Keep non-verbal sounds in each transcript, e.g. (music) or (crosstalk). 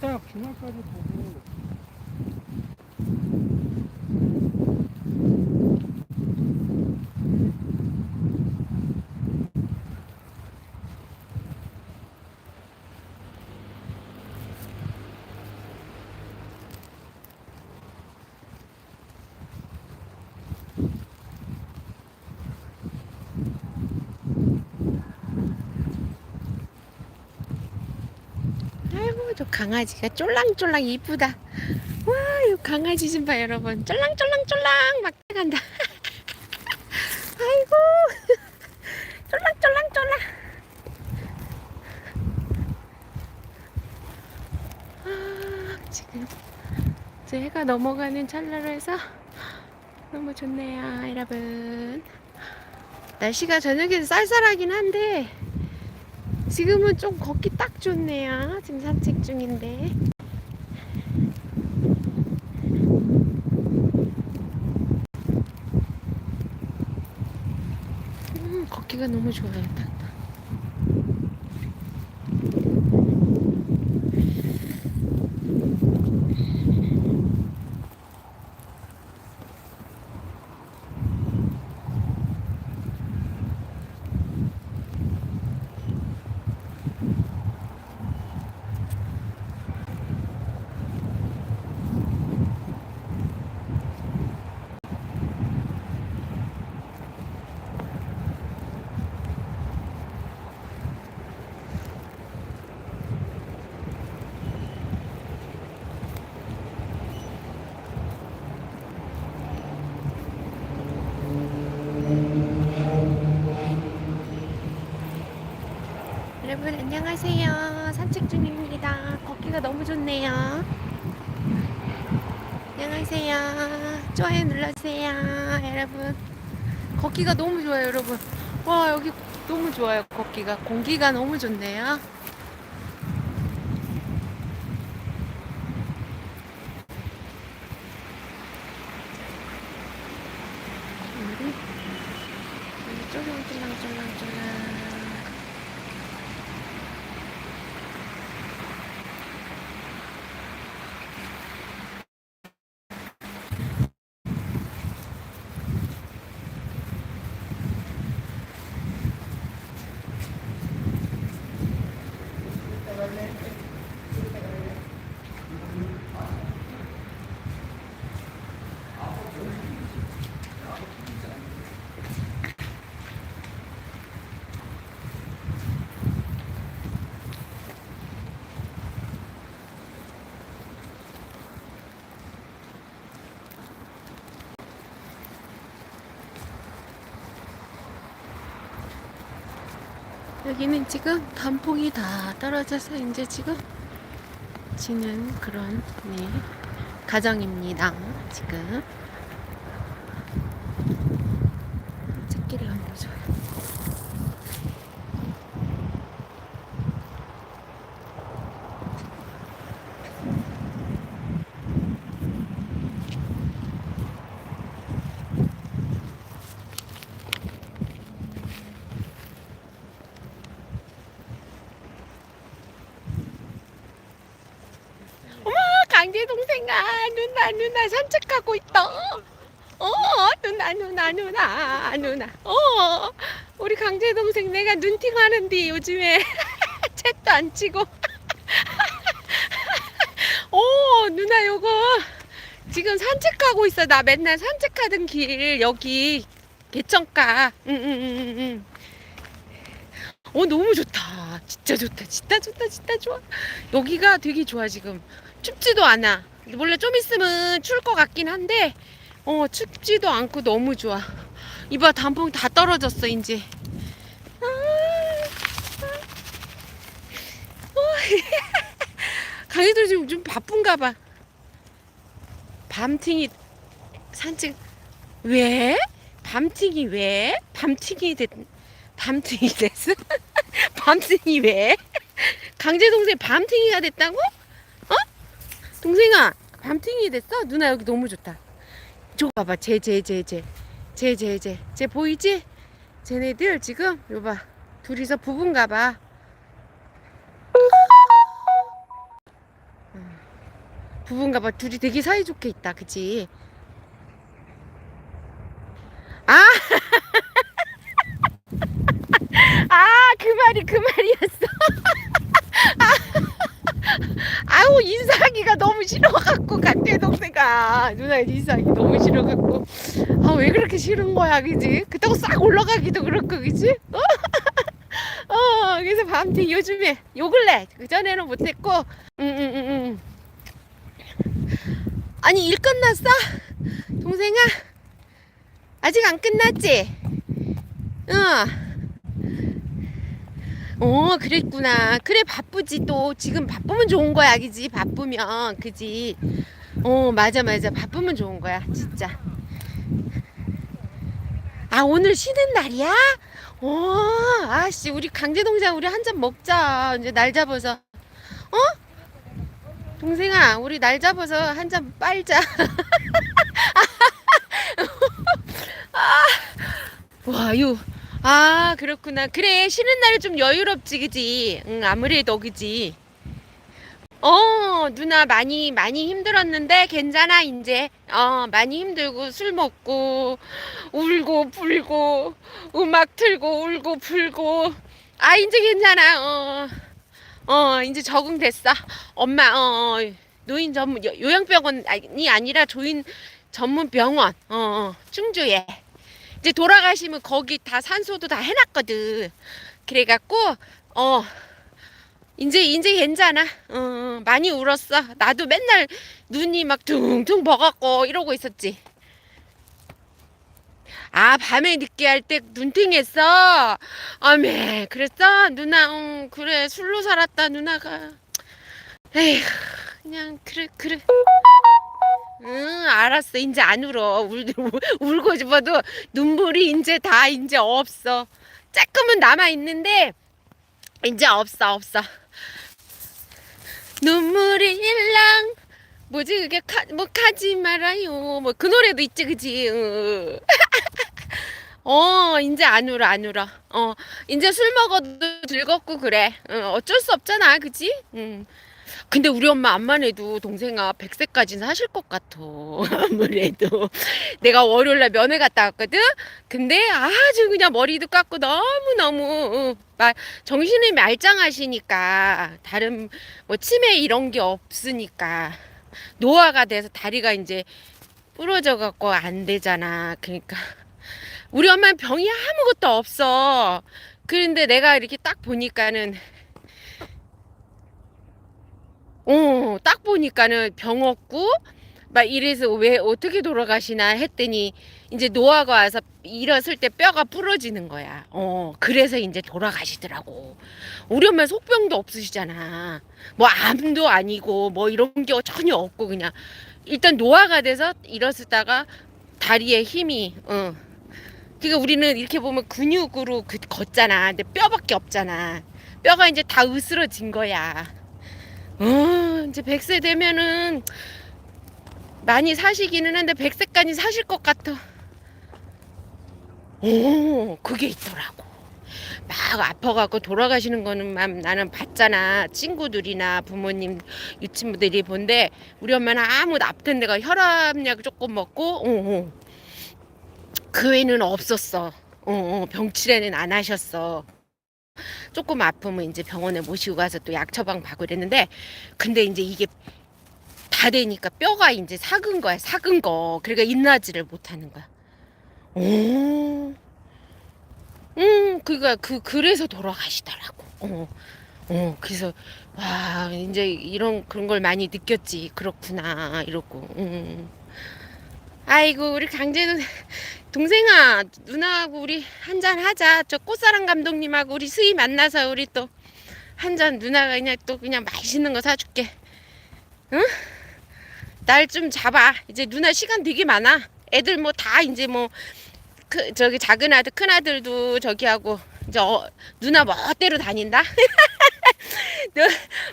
Так, чому кажуть, 저 강아지가 쫄랑쫄랑 이쁘다. 와, 이 강아지 좀 봐 여러분. 쫄랑쫄랑쫄랑 막 간다. (laughs) 아이고 (laughs) 쫄랑쫄랑쫄랑. 아, 지금 해가 넘어가는 찰나로 해서 너무 좋네요, 여러분. 날씨가 저녁에 쌀쌀하긴 한데 지금은 좀 걷기 딱 좋네요. 지금 산책 중인데. 음, 걷기가 너무 좋아요. 딱. 여러분 안녕하세요. 산책 중입니다. 걷기가 너무 좋네요. 안녕하세요. 좋아요 눌러주세요. 여러분. 걷기가 너무 좋아요, 여러분. 와, 여기 너무 좋아요. 걷기가. 공기가 너무 좋네요. 우리 쫄랑쫄랑쫄랑쫄랑. 여기는 지금 단풍이 다 떨어져서 이제 지금 지는 그런 네, 가정입니다. 지금 새끼를 한번 보줘요. 어머 강제 동생아 누나 누나 산책하고 있다. 어 누나 누나 누나. 어 우리 강제 동생 내가 눈팅 하는데 요즘에 (laughs) 책도 안 치고. (laughs) 어 누나 요거 지금 산책하고 있어. 나 맨날 산책하던 길 여기 개천가. 응응응응. 어 너무 좋다. 진짜 좋다. 진짜 좋다. 진짜 좋아. 여기가 되게 좋아 지금. 춥지도 않아. 원래 좀 있으면 추울 것 같긴 한데 어 춥지도 않고 너무 좋아 이봐 단풍 다 떨어졌어 이제 아, 아. 어. (laughs) 강희들 지금 좀 바쁜가 봐 밤팅이 산책 왜? 밤팅이 왜? 밤팅이 됐 밤팅이 됐어? (laughs) 밤팅이 왜? 강제 동생 밤팅이가 됐다고? 어? 동생아 밤팅이 됐어? 누나 여기 너무 좋다. 저거 봐봐 쟤쟤쟤 쟤 쟤 쟤 쟤 쟤 쟤 보이지? 쟤네들 지금 요봐 둘이서 부부인가 봐. 부부인가 봐. 둘이 되게 사이좋게 있다. 그치? 아! (laughs) 아, 그 말이 그 말이었어. 아우, 인사하기가 너무 싫어갖고, 같아, 동생아. 누나 인사하기 너무 싫어갖고. 아, 왜 그렇게 싫은 거야, 그지? 그렇다고 싹 올라가기도 그렇고, 그지? 어? (laughs) 어, 그래서 밤새 요즘에, 요 근래, 그 전에는 못했고, 응, 응, 응, 응. 아니, 일 끝났어? 동생아? 아직 안 끝났지? 응. 어, 그랬구나. 그래, 바쁘지, 또. 지금 바쁘면 좋은 거야, 그지? 바쁘면, 그지? 어, 맞아, 맞아. 바쁘면 좋은 거야, 진짜. 아, 오늘 쉬는 날이야? 어, 아씨, 우리 강제동장 우리 한 잔 먹자. 이제 날 잡아서. 어? 동생아, 우리 날 잡아서 한 잔 빨자. (laughs) 와, 유. 아, 그렇구나. 그래, 쉬는 날은 좀 여유롭지, 그지? 응, 아무래도, 그지? 어, 누나 많이, 많이 힘들었는데, 괜찮아, 이제. 어, 많이 힘들고, 술 먹고, 울고, 불고, 음악 틀고, 울고, 불고. 아, 이제 괜찮아, 어. 어, 이제 적응됐어. 엄마, 어, 어, 노인 전문, 요- 요양병원이 아니라 조인 전문 병원, 어, 어, 충주에. 이제 돌아가시면 거기 다 산소도 다 해놨거든. 그래갖고 어 이제 이제 괜찮아. 어, 어, 많이 울었어. 나도 맨날 눈이 막 둥둥 먹었고 이러고 있었지. 아 밤에 늦게 할 때 눈팅했어. 아메 그랬어 누나. 응, 그래 술로 살았다 누나가. 에휴 그냥 그래 그래. 응, 알았어. 이제 안 울어. 울, (laughs) 울고 싶어도 눈물이 이제 다 이제 없어. 조금은 남아 있는데 이제 없어, 없어. 눈물이 일랑 뭐지 그게 카, 뭐 가지 말아요. 뭐 그 노래도 있지, 그지? 응. (laughs) 어, 이제 안 울어, 안 울어. 어, 이제 술 먹어도 즐겁고 그래. 응, 어쩔 수 없잖아, 그지? 응. 근데 우리 엄마 암만 해도 동생아 100세까지는 사실 것 같아. (laughs) 아무래도. 내가 월요일날 면회 갔다 왔거든? 근데 아주 그냥 머리도 깎고 너무너무, 어, 막 정신이 말짱하시니까, 다른 뭐 치매 이런 게 없으니까, 노화가 돼서 다리가 이제 부러져 갖고 안 되잖아. 그러니까. 우리 엄마는 병이 아무것도 없어. 그런데 내가 이렇게 딱 보니까는 어, 딱 보니까는 병 없고, 막 이래서 왜 어떻게 돌아가시나 했더니, 이제 노화가 와서 일었을 때 뼈가 부러지는 거야. 어, 그래서 이제 돌아가시더라고. 우리 엄마 속병도 없으시잖아. 뭐 암도 아니고, 뭐 이런 게 전혀 없고, 그냥. 일단 노화가 돼서 일었다가 다리에 힘이, 어. 그러니까 우리는 이렇게 보면 근육으로 그- 걷잖아. 근데 뼈밖에 없잖아. 뼈가 이제 다 으스러진 거야. 어, 이제 100세 되면은 많이 사시기는 한데 100세까지 사실 것 같아. 오, 그게 있더라고. 막 아파갖고 돌아가시는 거는 막 나는 봤잖아. 친구들이나 부모님, 유친구들이 본데 우리 엄마는 아무 아픈 데가 혈압약 조금 먹고, 어, 어. 그 외에는 없었어. 어, 어, 병치레는 안 하셨어. 조금 아프면 이제 병원에 모시고 가서 또 약 처방 받고 그랬는데 근데 이제 이게 다 되니까 뼈가 이제 삭은 거야 삭은 거. 그러니까 인나지를 못하는 거야. 오, 음 그니까 그 그래서 돌아가시더라고. 어, 어 그래서 와 이제 이런 그런 걸 많이 느꼈지. 그렇구나 이러고. 음. 아이고 우리 강재는 동생아 누나하고 우리 한잔 하자. 저 꽃사랑 감독님하고 우리 수희 만나서 우리 또 한 잔 누나가 그냥 또 그냥 맛있는 거 사줄게. 응? 날 좀 잡아. 이제 누나 시간 되게 많아. 애들 뭐 다 이제 뭐 그 저기 작은 아들 큰 아들도 저기 하고 이제 어, 누나 멋대로 다닌다. (laughs) 너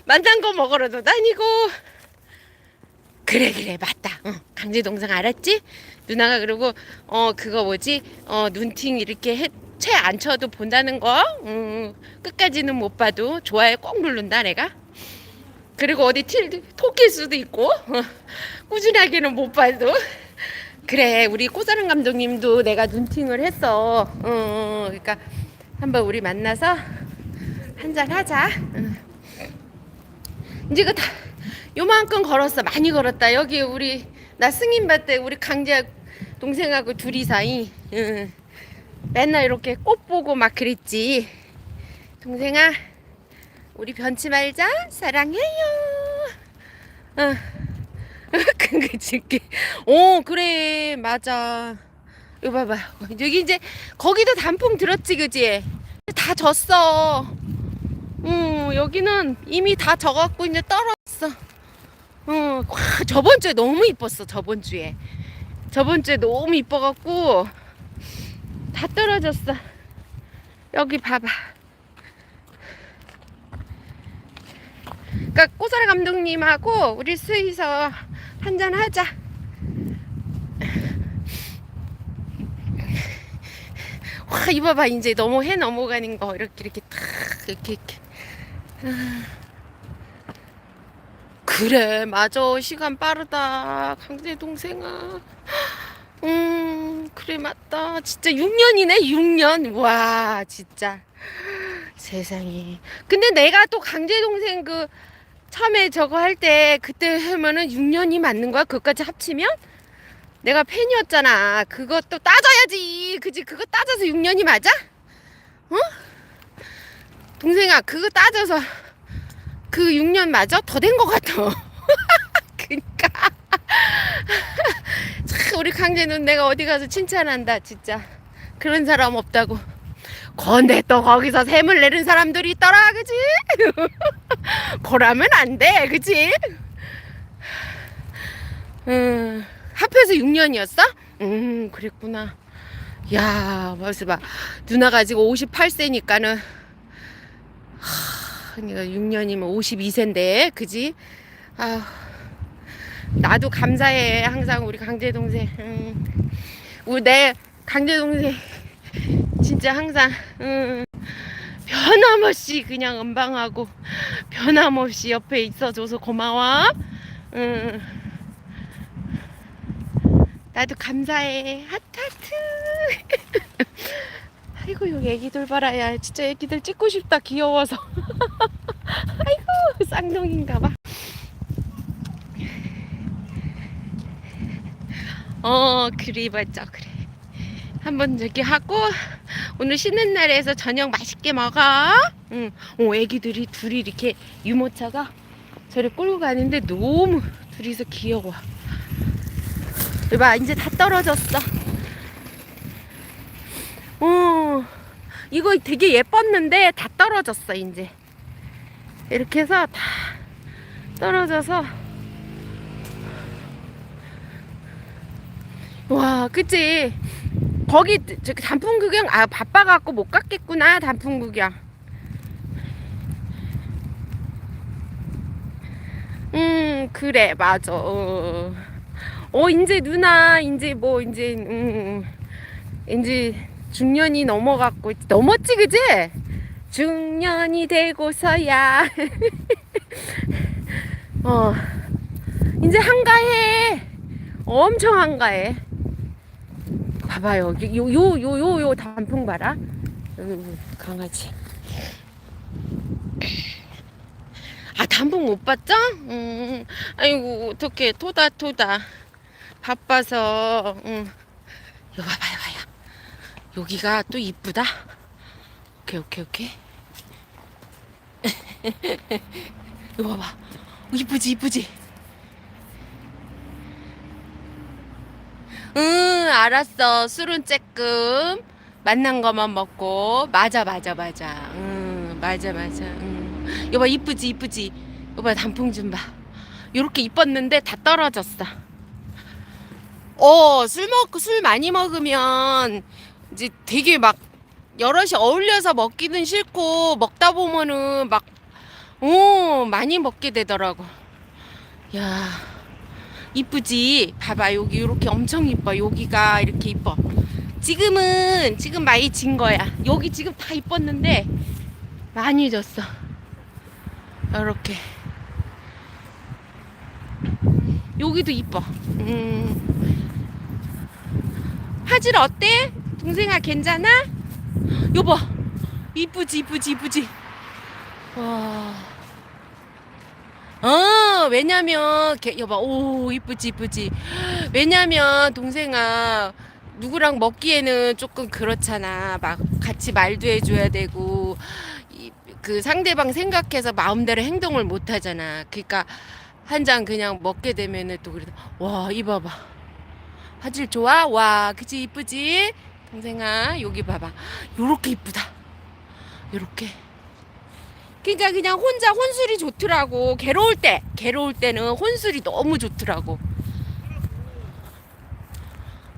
만난 거 먹으러도 다니고. 그래 그래 맞다. 응, 강제 동생 알았지 누나가 그러고 어 그거 뭐지? 어 눈팅 이렇게 해, 채 안 쳐도 본다는 거? 음, 끝까지는 못 봐도 좋아요 꼭 누른다 내가. 그리고 어디 틸 토낄 수도 있고 꾸준하게는 못 봐도. 그래 우리 꽃사랑 감독님도 내가 눈팅을 했어. 어, 어, 그러니까 한번 우리 만나서 한잔 하자. 응. 이제 그다 요만큼 걸었어. 많이 걸었다. 여기 우리 나 승인 받 때 우리 강재 동생하고 둘이 사이. 응. 맨날 이렇게 꽃 보고 막 그랬지. 동생아 우리 변치 말자. 사랑해요. (laughs) 어. 줄게. 오 그래. 맞아. 이거 봐봐. 여기 이제 거기도 단풍 들었지 그지? 다 졌어. 응 여기는 이미 다 져갖고 이제 떨어졌어 응 와, 저번 주에 너무 이뻤어 저번 주에. 저번 주에 너무 이뻐갖고 다 떨어졌어. 여기 봐봐. 그러니까 꼬사라 감독님하고 우리 스이서 한잔 하자. 와 이거 봐 이제 너무 해 넘어가는 거. 이렇게 이렇게 탁 이렇게 이렇게. 아. 그래 맞아 시간 빠르다 강재 동생아. 음 그래 맞다 진짜 6년이네 6년 와 진짜 세상에 근데 내가 또 강재 동생 그 처음에 저거 할 때 그때 하면은 6년이 맞는 거야? 그것까지 합치면? 내가 팬이었잖아. 그것도 따져야지. 그지? 그거 따져서 6년이 맞아? 어? 동생아, 그거 따져서 그 6년 맞아? 더된 것 같아. (laughs) 그니까. (laughs) 참, 우리 강재는 내가 어디 가서 칭찬한다, 진짜. 그런 사람 없다고. 건데 또 거기서 샘을 내는 사람들이 있더라, 그지? (laughs) 그러면 안 돼, 그지? 음, 합해서 6년이었어? 음, 그랬구나. 야, 벌써 봐. 누나가 지금 58세니까는, 하, 그러니까 6년이면 52세인데, 그지? 아, 나도 감사해. 항상 우리 강재 동생. 음, 우리 내 강재 동생. 진짜 항상, 음, 변함없이 그냥 음방하고 변함없이 옆에 있어줘서 고마워. 응. 나도 감사해. 하트 하트. (laughs) 아이고 여기 애기들 봐라 야. 진짜 애기들 찍고 싶다. 귀여워서. (laughs) 아이고 쌍둥이인가 봐. 어 그래 맞죠 그래. 한번 저기 하고 오늘 쉬는 날에서 저녁 맛있게 먹어. 응. 어, 애기들이 둘이 이렇게 유모차가 저를 끌고 가는데 너무 둘이서 귀여워. 이봐, 이제 다 떨어졌어. 어, 이거 되게 예뻤는데 다 떨어졌어, 이제. 이렇게 해서 다 떨어져서. 와, 그치? 거기 단풍 구경 아 바빠갖고 못 갔겠구나 단풍 구경. 음 그래 맞아. 어, 어 이제 누나 이제 뭐 이제 음 이제 중년이 넘어갔고 넘었지 그지? 중년이 되고서야 (laughs) 어 이제 한가해 엄청 한가해. 봐봐요. 요, 요, 요, 요, 요 단풍 봐라. 강아지. 아, 단풍 못 봤죠? 음, 아이고, 어떻게, 토다, 토다. 바빠서, 응. 이거 봐봐요, 봐요. 여기가 또 이쁘다. 오케이, 오케이, 오케이. (laughs) 이거 봐봐. 어, 이쁘지, 이쁘지? 응, 알았어. 술은 쬐끔. 만난 것만 먹고. 맞아, 맞아, 맞아. 응, 맞아, 맞아. 응. 여봐, 이쁘지, 이쁘지. 여봐, 단풍 좀 봐. 요렇게 이뻤는데 다 떨어졌어. 어, 술 먹고, 술 많이 먹으면 이제 되게 막 여럿이 어울려서 먹기는 싫고, 먹다 보면은 막, 어, 많이 먹게 되더라고. 야. 이쁘지? 봐봐 여기 이렇게 엄청 이뻐 여기가 이렇게 이뻐 지금은 지금 많이 진 거야 여기 지금 다 이뻤는데 많이 졌어 이렇게 여기도 이뻐. 음. 화질 어때? 동생아 괜찮아? 여보 이쁘지 이쁘지 이쁘지. 와. 어 왜냐면 걔 여봐 오 이쁘지 이쁘지. 왜냐면 동생아 누구랑 먹기에는 조금 그렇잖아. 막 같이 말도 해줘야 되고 이, 그 상대방 생각해서 마음대로 행동을 못 하잖아. 그러니까 한 잔 그냥 먹게 되면은 또 그래도 와 이봐봐 화질 좋아 와 그치 이쁘지 동생아 여기 봐봐. 요렇게 이쁘다. 요렇게. 그러니까 그냥 혼자 혼술이 좋더라고. 괴로울 때 괴로울 때는 혼술이 너무 좋더라고.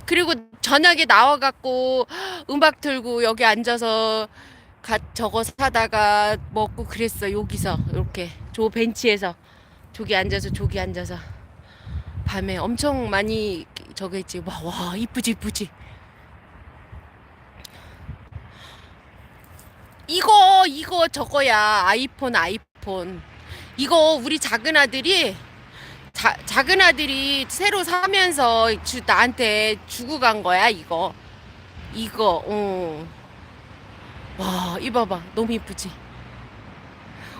그리고 저녁에 나와갖고 음악 틀고 여기 앉아서 가, 저거 사다가 먹고 그랬어. 여기서 이렇게. 저 벤치에서. 저기 앉아서 저기 앉아서. 밤에 엄청 많이 저거 했지. 와, 와 이쁘지 이쁘지 이거 이거 저거야. 아이폰 아이폰. 이거 우리 작은 아들이 자, 작은 아들이 새로 사면서 주, 나한테 주고 간 거야 이거. 이거 어. 와 이봐봐. 너무 이쁘지?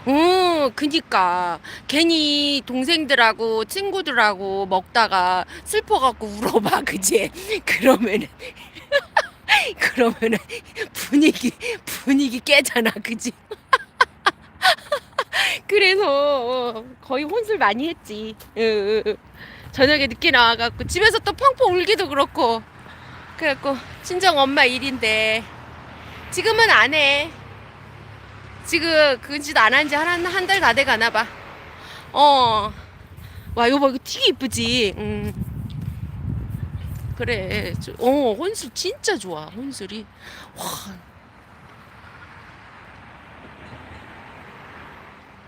응 그니까. 괜히 동생들하고 친구들하고 먹다가 슬퍼갖고 울어봐 그지? (laughs) 그러면은 (laughs) 그러면은 분위기 분위기 깨잖아 그지 (laughs) 그래서 어, 거의 혼술 많이 했지. 저녁에 늦게 나와갖고 집에서 또 펑펑 울기도 그렇고 그래갖고 친정 엄마 일인데 지금은 안 해. 지금 그짓안 한 지 한 한 달 다 돼 가나 봐. 어. 와, 봐. 이거 되게 이쁘지. 음. 그래. 저- 어, 혼술 진짜 좋아. 혼술이. 와.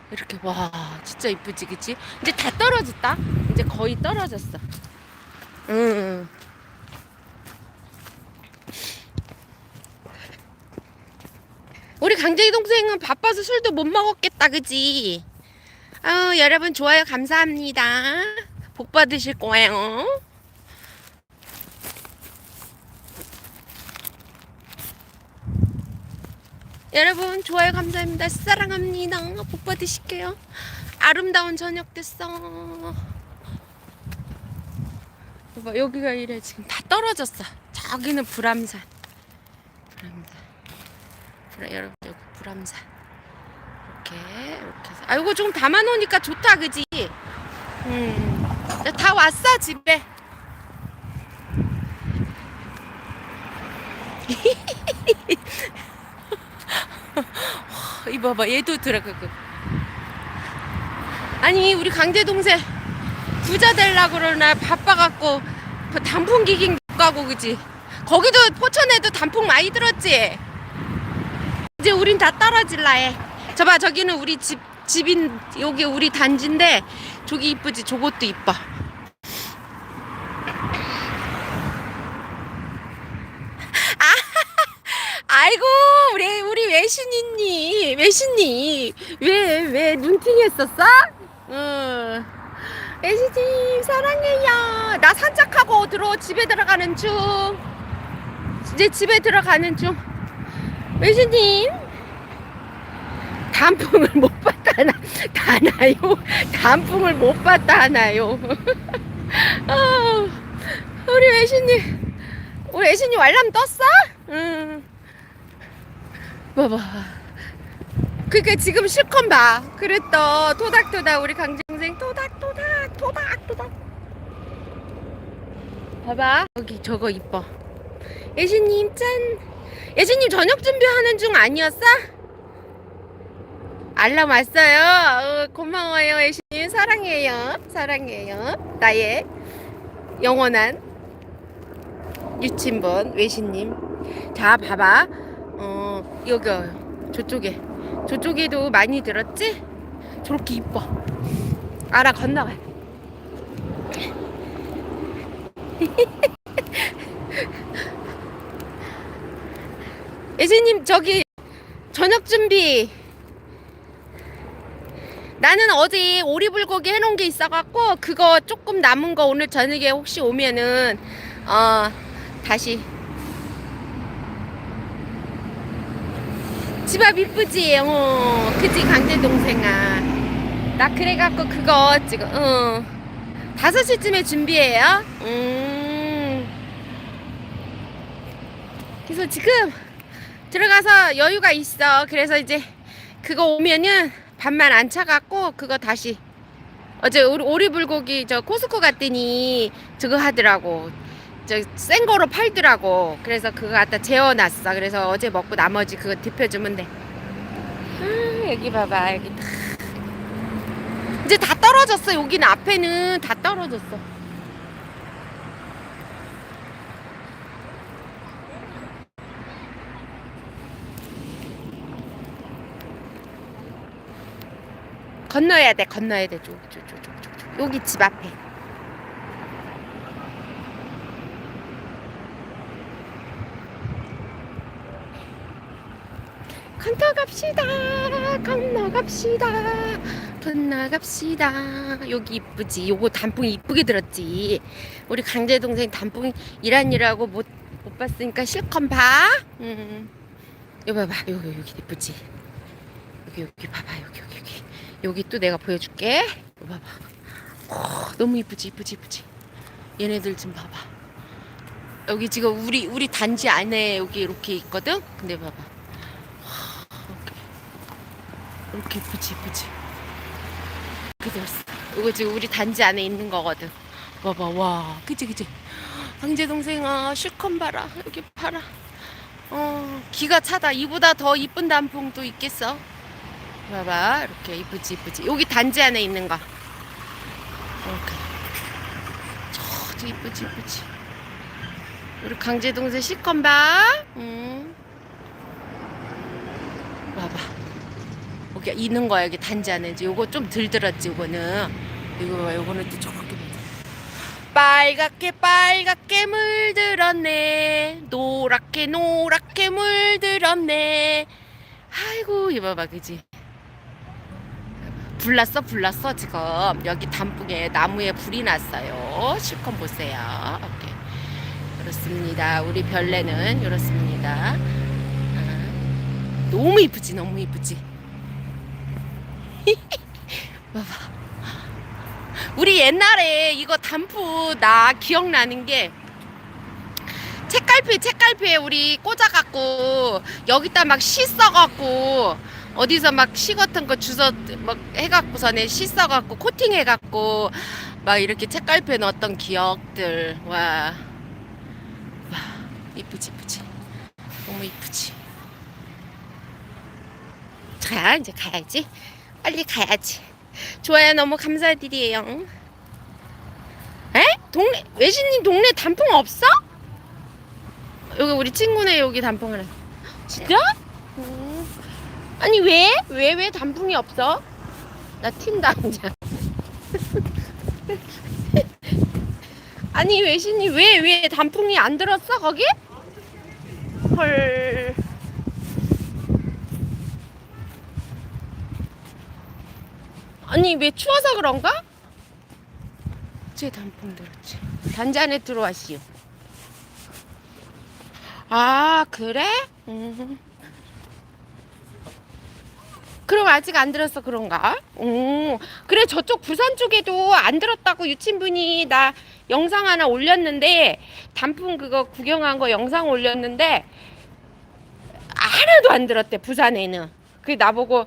이렇게 와, 진짜 이쁘지, 그치? 이제 다 떨어졌다. 이제 거의 떨어졌어. 응. 우리 강재희 동생은 바빠서 술도 못 먹었겠다, 그지? 아, 여러분 좋아요 감사합니다. 복 받으실 거예요. 여러분 좋아요 감사합니다. 사랑합니다. 복 받으실게요. 아름다운 저녁 됐어. 여봐 여기가 이래 지금 다 떨어졌어. 저기는 불암산. 불암산. 불 여러분 여기 불암산. 이렇게 이렇게 해서 아 이거 좀 담아놓으니까 좋다 그지? 음. 다 왔어 집에. 이봐 봐. 얘도 들어가고 아니 우리 강재 동생 부자 될라 그러나 바빠갖고 그 단풍 못 가고 그지? 거기도 포천에도 단풍 많이 들었지? 이제 우린 다 떨어질라 해. 저봐 저기는 우리 집 집인 여기 우리 단지인데 저기 이쁘지? 저것도 이뻐 아이고 우리 우리 외신이님 외신님 왜왜 눈팅했었어? 응 외신님 사랑해요 나 산책하고 들어 집에 들어가는 중 이제 집에 들어가는 중 외신님 단풍을 못 봤다 나 다나요 단풍을 못 봤다 하나요 (laughs) 아, 우리 외신님 우리 외신님 알람 떴어? 응. 봐봐. 그니까 지금 실컷 봐. 그랬더 토닥토닥 우리 강정생 토닥토닥 토닥토닥. 봐봐 여기 저거 이뻐. 예신님 짠. 예신님 저녁 준비하는 중 아니었어? 알람 왔어요. 어, 고마워요 예신님 사랑해요. 사랑해요. 나의 영원한 유친분 외신님. 자 봐봐. 어 여기 저쪽에 저쪽에도 많이 들었지? 저렇게 이뻐. 알아 건너가. (laughs) 예수님 저기 저녁 준비. 나는 어제 오리불고기 해놓은 게 있어갖고 그거 조금 남은 거 오늘 저녁에 혹시 오면은 어 다시 집 앞 이쁘지? 어 그지 강제 동생아. 나 그래갖고 그거 지금 어. 다섯 시쯤에 준비해요? 음. 그래서 지금 들어가서 여유가 있어. 그래서 이제 그거 오면은 밥만 안 차갖고 그거 다시. 어제 오리불고기 저 코스코 갔더니 저거 하더라고 저 생거로 팔더라고. 그래서 그거 갖다 재워놨어. 그래서 어제 먹고 나머지 그거 데펴주면 돼. 아, 여기 봐봐. 여기 다. 이제 다 떨어졌어. 여기는 앞에는 다 떨어졌어. 건너야 돼. 건너야 돼. 저기 저기 저기, 저기. 여기 집 앞에 건너갑시다. 건너갑시다. 건너갑시다. 여기 이쁘지? 요거 단풍이 이쁘게 들었지? 우리 강제 동생 단풍 일하느라고 못, 못 봤으니까 실컷 봐. 음. 여기 봐봐. 여기 여기 이쁘지? 여기 여기 봐봐. 여기 여기 여기. 여기 또 내가 보여줄게. 이거 봐봐. 오, 너무 이쁘지? 이쁘지? 이쁘지? 얘네들 좀 봐봐. 여기 지금 우리 우리 단지 안에 여기 이렇게 있거든? 근데 봐봐 이렇게 이쁘지 이쁘지 이렇게 됐어. 이거 지금 우리 단지 안에 있는 거거든. 봐봐 와. 그지 그지 황제 동생아 실컷 봐라. 여기 봐라. 어 기가 차다. 이보다 더 이쁜 단풍도 있겠어. 봐봐 이렇게 이쁘지 이쁘지. 여기 단지 안에 있는 거. 이렇게 저도 이쁘지 이쁘지. 우리 강제 동생 실컷 봐. 응. 봐봐 여기 있는 거야 여기 단지 안에. 이제 요거 좀 들들었지 요거는. 이거 봐 요거는 또 저렇게 빨갛게 빨갛게 물들었네. 노랗게 노랗게 물들었네. 아이고 이거 봐봐 그지? 불났어 불났어 지금. 여기 단풍에 나무에 불이 났어요. 실컷 보세요. 오케이. 그렇습니다. 우리 별내는 이렇습니다. 아, 너무 이쁘지 너무 이쁘지 (laughs) 봐봐. 우리 옛날에 이거 단풍 나 기억나는 게 책갈피 책갈피에 우리 꽂아갖고 여기다 막 씻어갖고 어디서 막 시 같은 거 주워 막 해갖고서는 씻어갖고 코팅해갖고 막 이렇게 책갈피에 넣었던 기억들. 와, 와 이쁘지 이쁘지? 너무 이쁘지? 자 이제 가야지 빨리 가야지 좋아요 너무 감사드려요 에? 동네 외신님 동네 단풍 없어? 여기 우리 친구네 여기 단풍 하나 진짜? 음. 아니 왜? 왜 왜 단풍이 없어? 나 튄다 이제 (laughs) 아니 외신이 왜 왜 단풍이 안 들었어 거기? 헐 아니 왜 추워서 그런가? 제 단풍 들었지 단지 안에 들어왔시오 아 그래? 음. 그럼 아직 안 들었어 그런가? 음. 그래 저쪽 부산 쪽에도 안 들었다고 유친분이 나 영상 하나 올렸는데 단풍 그거 구경한 거 영상 올렸는데 하나도 안 들었대 부산에는 그 나보고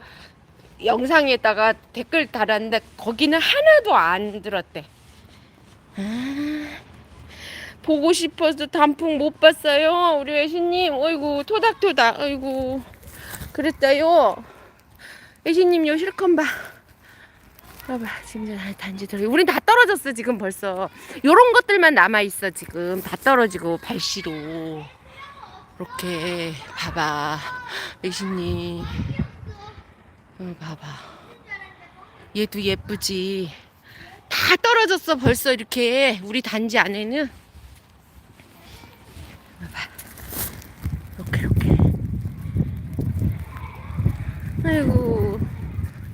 영상에다가 댓글 달았는데 거기는 하나도 안 들었대. 아, 보고 싶어서 단풍 못 봤어요 우리 외신님. 어이구 토닥토닥. 어이구 그랬어요. 외신님 요 실컷 봐. 봐봐 지금 다 단지 들어. 우린 다 떨어졌어 지금 벌써. 요런 것들만 남아있어 지금. 다 떨어지고 발시로 이렇게 봐봐 외신님 응, 봐봐 얘도 예쁘지 다 떨어졌어 벌써 이렇게 우리 단지 안에는 봐봐 이렇게 이렇게 아이고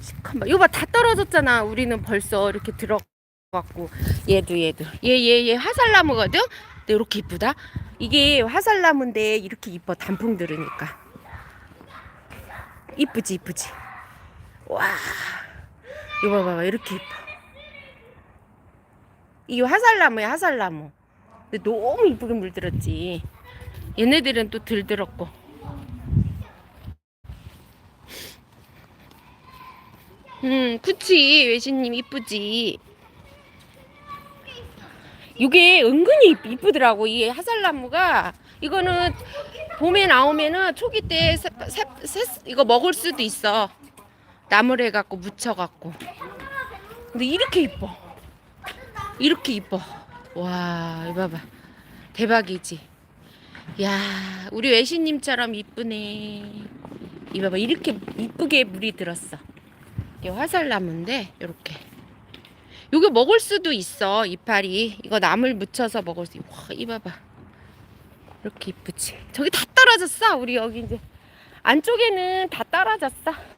시커먼 이거 봐, 다 떨어졌잖아. 우리는 벌써 이렇게 들어갔고. 얘도, 얘도. 얘, 얘, 얘 화살나무거든? 근데 이렇게 이쁘다. 이게 화살나무인데 이렇게 이뻐. 단풍 들으니까. 이쁘지, 이쁘지. 와. 이거 봐봐, 이렇게 이뻐. 이게 화살나무야, 화살나무. 근데 너무 이쁘게 물들었지. 얘네들은 또 들들었고. 음, 그치. 외신님 이쁘지. 이게 은근히 이쁘- 이쁘더라고. 이 화살나무가. 이거는 봄에 나오면은 초기 때 새, 새, 새, 이거 먹을 수도 있어. 나물 해갖고 묻혀갖고. 근데 이렇게 이뻐. 이렇게 이뻐. 와, 이거 봐봐. 대박이지. 야, 우리 외신님처럼 이쁘네. 이거 봐봐. 이렇게 이쁘게 물이 들었어. 이게 화살나무인데, 요렇게. 요게 먹을 수도 있어, 이파리. 이거 나물 묻혀서 먹을 수 있어. 와, 이 봐봐. 이렇게 이쁘지. 저기 다 떨어졌어, 우리 여기 이제. 안쪽에는 다 떨어졌어.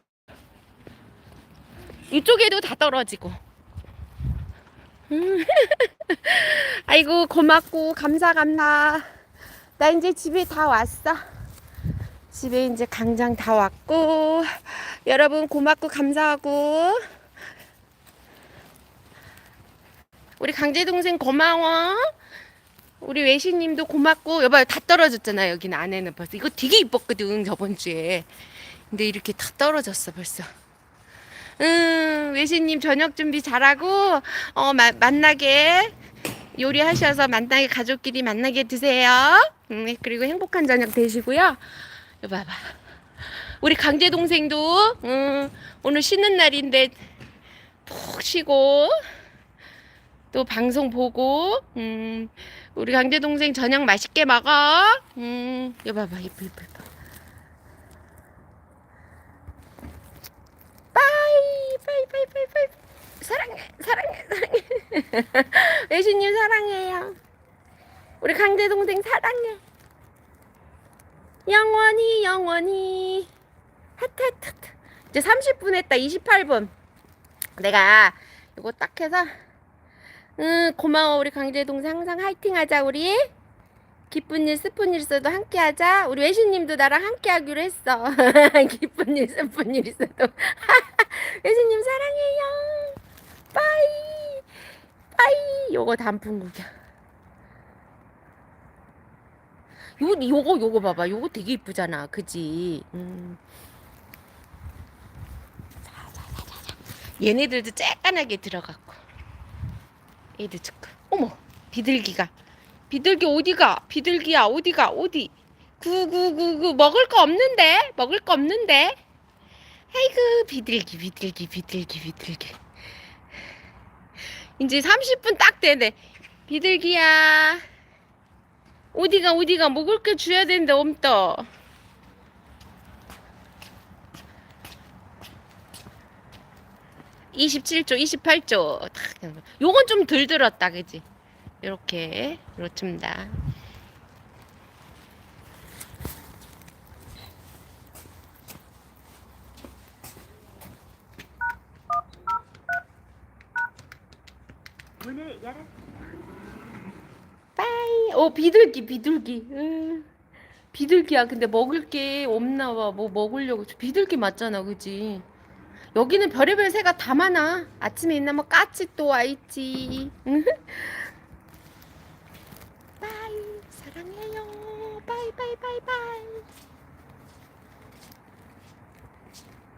이쪽에도 다 떨어지고. 음. (laughs) 아이고, 고맙고, 감사, 감사. 나 이제 집에 다 왔어. 집에 이제 강장 다 왔고, 여러분 고맙고 감사하고, 우리 강제 동생 고마워. 우리 외신님도 고맙고, 여봐 다 떨어졌잖아 여기는 안에는 벌써 이거 되게 이뻤거든 저번 주에. 근데 이렇게 다 떨어졌어 벌써. 음, 외신님 저녁 준비 잘하고, 어, 마, 만나게 요리하셔서 만나게 가족끼리 만나게 드세요. 음, 그리고 행복한 저녁 되시고요. 봐봐. 우리 강제 동생도 음, 오늘 쉬는 날인데 푹 쉬고 또 방송 보고 음, 우리 강제 동생 저녁 맛있게 먹어. 음, 봐봐. 이뻐 이뻐 이뻐. 빠이 빠이 빠이 빠이 사랑해 사랑해 사랑해 (laughs) 외신님 사랑해요. 우리 강제 동생 사랑해. 영원히 영원히 하트 하트. 이제 30분 했다 28분 내가 이거 딱 해서 응 고마워 우리 강제 동생 항상 화이팅 하자 우리 기쁜 일 슬픈 일 있어도 함께 하자 우리 외신님도 나랑 함께 하기로 했어 (laughs) 기쁜 일 슬픈 일 있어도 (laughs) 외신님 사랑해요 빠이 빠이 요거 단풍 구경 요, 요거, 요거 봐봐. 요거 되게 이쁘잖아. 그지? 음. 자, 자, 자, 자, 자. 얘네들도 쬐깐하게 들어갔고. 얘도 좋고. 어머, 비둘기가. 비둘기 어디가? 비둘기야, 어디가? 어디? 구구구구 먹을 거 없는데? 먹을 거 없는데? 아이고, 비둘기, 비둘기, 비둘기, 비둘기. 이제 30분 딱 되네. 비둘기야. 어디가 어디가 먹을 게 줘야 되는데. (27조) (28조) 딱 요건 좀 덜 들었다 그지 이렇게 문을 열어. 빠이. 오 비둘기 비둘기. 음, 비둘기야. 근데 먹을 게 없나 봐 뭐 먹으려고. 비둘기 맞잖아 그지? 여기는 별의별 새가 다 많아. 아침에 있나 뭐 까치 또 와있지 (laughs) 응? 빠이